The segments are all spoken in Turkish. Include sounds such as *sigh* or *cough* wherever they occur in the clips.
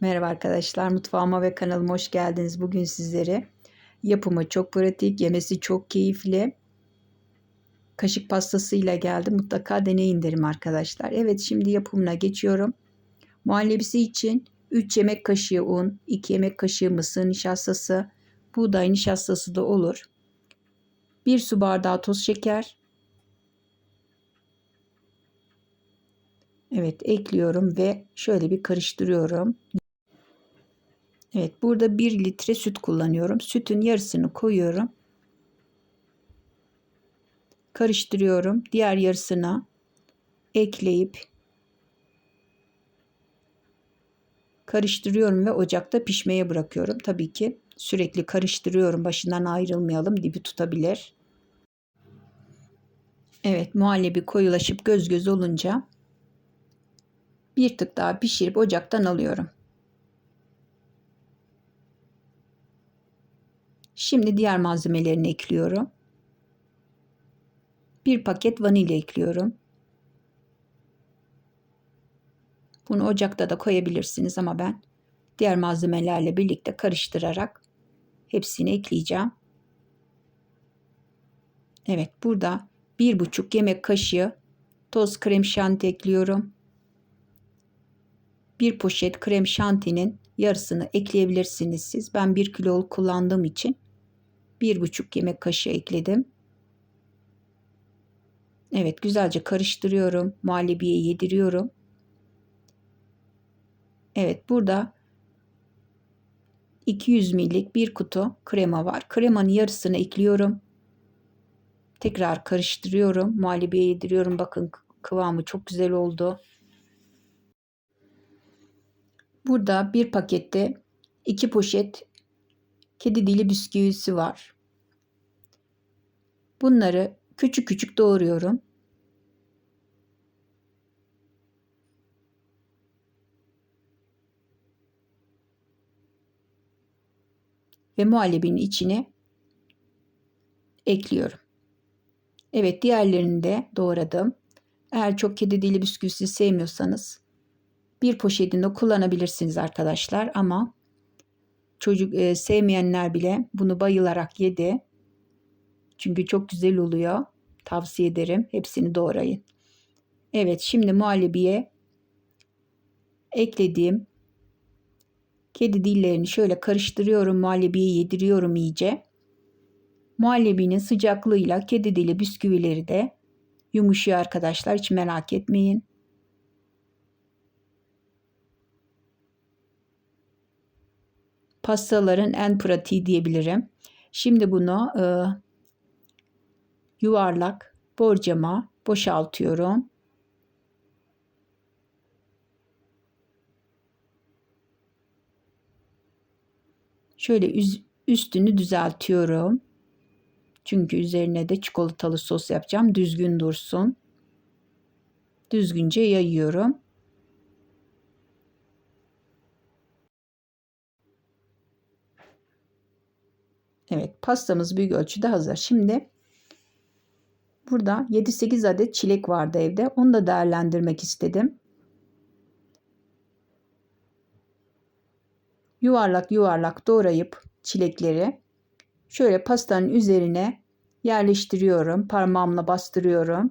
Merhaba arkadaşlar, mutfağıma ve kanalıma hoş geldiniz. Bugün sizlere yapımı çok pratik, yemesi çok keyifli kaşık pastasıyla geldim. Mutlaka deneyin derim arkadaşlar. Evet şimdi yapımına geçiyorum. Muhallebisi için 3 yemek kaşığı un, 2 yemek kaşığı mısır nişastası, buğday nişastası da olur. 1 su bardağı toz şeker. Evet ekliyorum ve şöyle bir karıştırıyorum. Evet burada 1 litre süt kullanıyorum. Sütün yarısını koyuyorum. Karıştırıyorum. Diğer yarısına ekleyip karıştırıyorum ve ocakta pişmeye bırakıyorum. Tabii ki sürekli karıştırıyorum. Başından ayrılmayalım. Dibi tutabilir. Evet muhallebi koyulaşıp göz göz olunca bir tık daha pişirip ocaktan alıyorum. Şimdi diğer malzemelerini ekliyorum. Bir paket vanilya ekliyorum. Bunu ocakta da koyabilirsiniz ama ben diğer malzemelerle birlikte karıştırarak hepsini ekleyeceğim. Evet burada bir buçuk yemek kaşığı toz krem şanti ekliyorum. Bir poşet krem şantinin yarısını ekleyebilirsiniz siz. Ben bir kilo kullandığım için bir buçuk yemek kaşığı ekledim. Evet güzelce karıştırıyorum. Muhallebiye yediriyorum. Evet burada 200 millik bir kutu krema var. Kremanın yarısını ekliyorum. Tekrar karıştırıyorum. Muhallebiye yediriyorum. Bakın kıvamı çok güzel oldu. Burada bir pakette iki poşet kedi dili bisküvisi var. Bunları küçük küçük doğruyorum. Ve muhallebinin içine ekliyorum. Evet diğerlerini de doğradım. Eğer çok kedi dili bisküvisi sevmiyorsanız bir poşetinde kullanabilirsiniz arkadaşlar ama çocuk e, sevmeyenler bile bunu bayılarak yedi. Çünkü çok güzel oluyor. Tavsiye ederim. Hepsini doğrayın. Evet şimdi muhallebiye eklediğim kedi dillerini şöyle karıştırıyorum. Muhallebiye yediriyorum iyice. Muhallebinin sıcaklığıyla kedi dili bisküvileri de yumuşuyor arkadaşlar. Hiç merak etmeyin. Pastaların en pratiği diyebilirim. Şimdi bunu e, yuvarlak borcama boşaltıyorum. Şöyle üstünü düzeltiyorum. Çünkü üzerine de çikolatalı sos yapacağım. Düzgün dursun. Düzgünce yayıyorum. Evet pastamız büyük ölçüde hazır. Şimdi burada 7-8 adet çilek vardı evde. Onu da değerlendirmek istedim. Yuvarlak yuvarlak doğrayıp çilekleri şöyle pastanın üzerine yerleştiriyorum. Parmağımla bastırıyorum.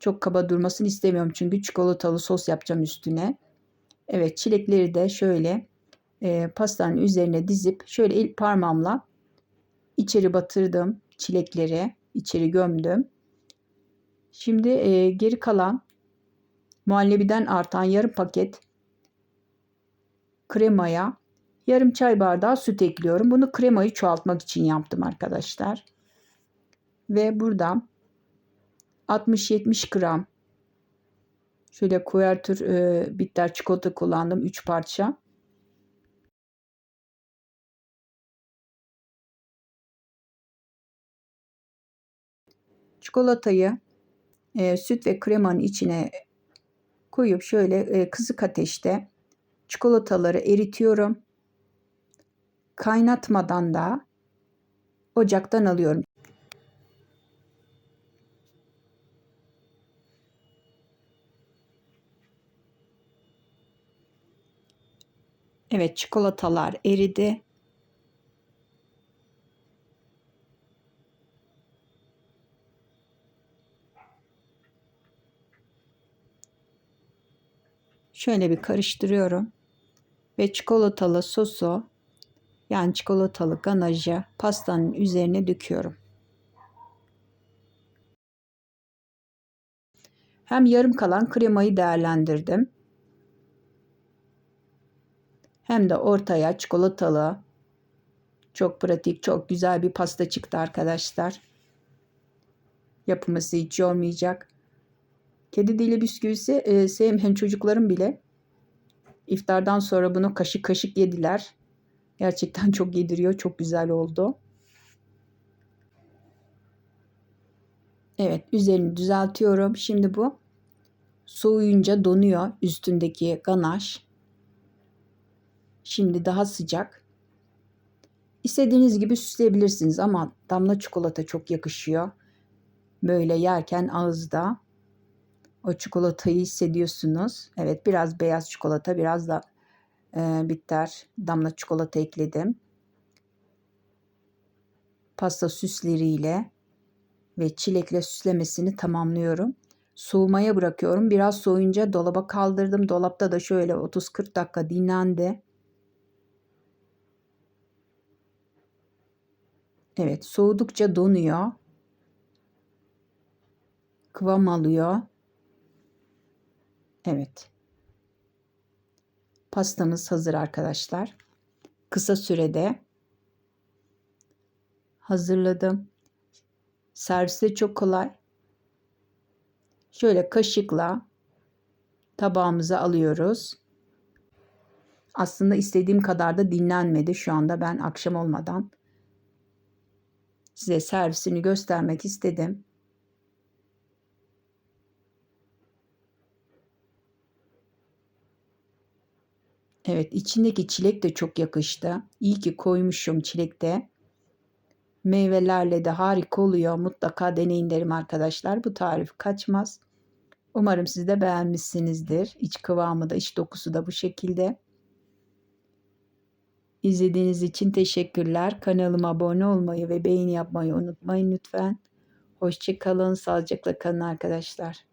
Çok kaba durmasını istemiyorum çünkü çikolatalı sos yapacağım üstüne. Evet çilekleri de şöyle e, pastanın üzerine dizip şöyle el parmağımla içeri batırdım çilekleri, içeri gömdüm. Şimdi e, geri kalan muhallebiden artan yarım paket kremaya yarım çay bardağı süt ekliyorum. Bunu kremayı çoğaltmak için yaptım arkadaşlar. Ve burada 60-70 gram şöyle kuvertür e, bitter çikolata kullandım 3 parça. Çikolatayı e, süt ve kremanın içine koyup şöyle e, kısık ateşte çikolataları eritiyorum. Kaynatmadan da ocaktan alıyorum. Evet çikolatalar eridi. Şöyle bir karıştırıyorum. Ve çikolatalı sosu yani çikolatalı ganajı pastanın üzerine döküyorum. Hem yarım kalan kremayı değerlendirdim. Hem de ortaya çikolatalı çok pratik, çok güzel bir pasta çıktı arkadaşlar. Yapılması hiç olmayacak. Kedi dili bisküvisi e, sevmeyen çocuklarım bile iftardan sonra bunu kaşık kaşık yediler. Gerçekten *laughs* çok yediriyor. Çok güzel oldu. Evet üzerini düzeltiyorum. Şimdi bu soğuyunca donuyor üstündeki ganaj. Şimdi daha sıcak. İstediğiniz gibi süsleyebilirsiniz ama damla çikolata çok yakışıyor. Böyle yerken ağızda o çikolatayı hissediyorsunuz. Evet biraz beyaz çikolata biraz da e, bitter damla çikolata ekledim. Pasta süsleriyle ve çilekle süslemesini tamamlıyorum. Soğumaya bırakıyorum. Biraz soğuyunca dolaba kaldırdım. Dolapta da şöyle 30-40 dakika dinlendi. Evet soğudukça donuyor. Kıvam alıyor. Evet. Pastamız hazır arkadaşlar. Kısa sürede hazırladım. Serviste çok kolay. Şöyle kaşıkla tabağımıza alıyoruz. Aslında istediğim kadar da dinlenmedi. Şu anda ben akşam olmadan size servisini göstermek istedim. Evet içindeki çilek de çok yakıştı. İyi ki koymuşum çilekte. Meyvelerle de harika oluyor. Mutlaka deneyin derim arkadaşlar. Bu tarif kaçmaz. Umarım siz de beğenmişsinizdir. İç kıvamı da iç dokusu da bu şekilde. İzlediğiniz için teşekkürler. Kanalıma abone olmayı ve beğeni yapmayı unutmayın lütfen. Hoşçakalın, sağlıcakla kalın arkadaşlar.